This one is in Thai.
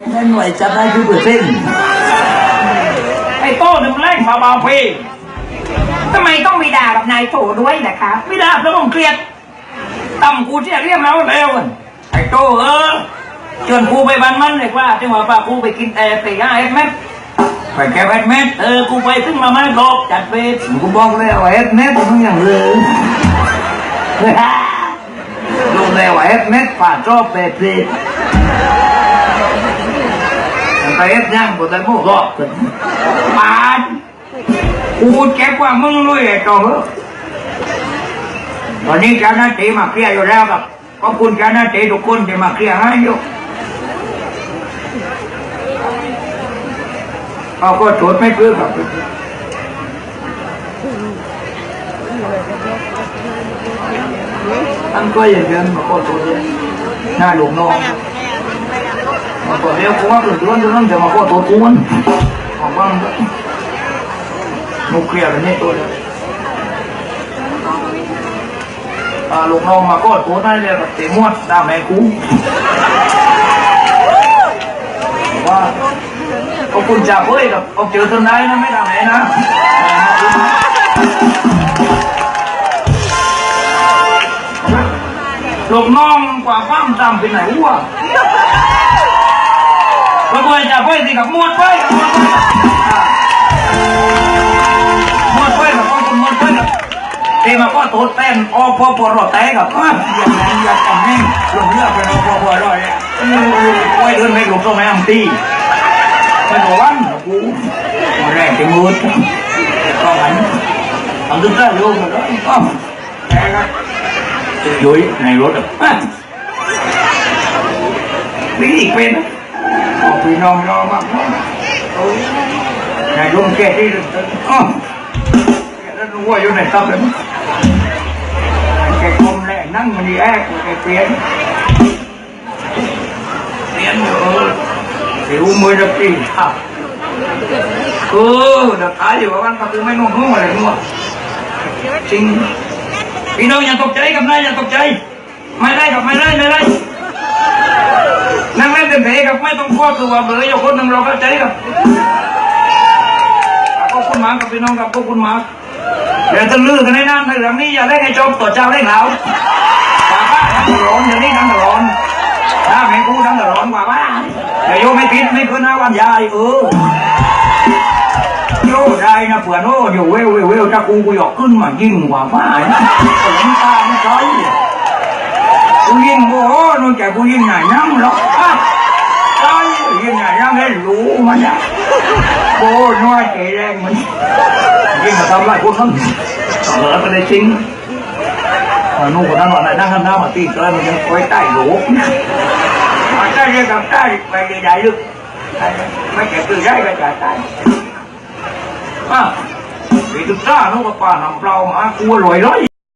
นั่นหน่วยจับได้คือเปอร์เซ็นต์ไอ้โต้หนึ่งแรงมาบาพีทำไมต้องมีด่ากับนายโถด้วยนะคะไม่ได้แล้วผมเครียดต่ำกูเที่ยเรียกแล้วแล้วอะไอ้โต้เออชวนกูไปบ้านมันเลยว่าจังหวะป้ากูไปกินแต่ไปย่าเอ็ดเม็ดไปแกบเอ็ดเม็ดเออกูไปถึงมาไม่กบจัดไปผมก็บอกแล้วว่าเอฟเน็ตผมอย่างเลยลงแล้วว่าเอฟเน็ตป่าชอบเปรต เลยแต่เอฟยังผมได้พูดรอบปานกูเจ็บกว่ามึงเลยไอ้โต้เออตอนนี้เจ้าหน้าที่มาเคลียร์อยู่แล้วครับขอบคุณเจ้าหน้าที่ทุกคนที่มาเคลียร์ให้อยู่เขาก็ตรวจไม่พื้นครับท่านก็อย่างเดิมมาขอโทษเลยหน้าหลวงน้อง มาขอเดียวผมว่าเกิดเรื่องเรื่งจะมาขอโทษทุกคนของบ้างก็นุเคลียร์กันนี่ตัวเดียวอ่าหลงน้องมาขอโทษได้เลยแบบเตะมวดตามแม่กูว่าขอบคุณจ่าเฮ้ยกับเอาเจอตนได้นะไม่ทำไหนนะลูกน้องกว่าความจำเป็นไหนวะ เราควรจะไปสิกับมวดไปมวดไปกับคนมวดไปกับเอ็มาก็โตแต้มอพอปรอแตกับอย่างนั้นอย่าจำแน่งลงเลือกเป็นอพอปรอเนี่ยไว้เดินไม่หลบต้องไม่ทำตีไม่หลบวันกูแรกจะมืดก็หันทำตึ้งได้ลูกมันแล้วแกครับยุ้ยในรถอะนี่อีกเป็น พี่น้องรอมากนายลุงแกที่อ๋อแล้วรู้ว่าอยู่ในตับเลยแกคมแรงนั่งมันดีแอกแกเปลี่ยนเปลี่ยนเออสิวมือจะตีครับเออเดี๋ยวขายอยู่ว่าวันก็คือไม่นุ่มนุ่มอะไรนุ่มจริงพี่น้องอย่าตกใจกับนายอย่าตกใจ ไม่ได้กับไม่ได้ไม่ได้นั่งเล่นเต็มที่กับ ไม่ต้องกลัวตัวเบลออยู่คนหนึ่งเราเข้าใจกับขอบคุณมากกับพี่น้องกับขอบคุณมากเดี๋ยวจะลือกันในน้ำในเรื่องนี้อย่าเล่นให้จบต่อเจ้าเล่นเราป่าบ้าทั้งร้อนอย่างนี้ทั้งร้อนถ้าไม่กูทั้งร้อนกว่าบ้าแต่โยไม่ผิดไม่เกินหน้าวันยายเออโยได้นะเผื่อโน่อยู่เวลเวลเวลถ้ากูกูหยอกขึ้นมายิ่งกว่าบ้านะผมตาไม่ใช่กูยิ่งโอ้โหนอกกกูยิ่งไหนนั่งหรอกอะใช่ยิ่งไหนนั่งให้รู้มันอะโอ้น้อยใจแรงมันยิ่งมาทำไรพวกเขาเออมันเลยจริงนู่นคนนั้นวันไหนนั่งข้างหน้ามาตีก็มันยังคอยใต้หลูมาใต้เรียกกับใต้ไปใหญ่ๆลึกไม่แก่คือได้ก็จะตายอะไปศึกษาโน่นก็ป่าน้ำเปล่ามากูอร่อยเลย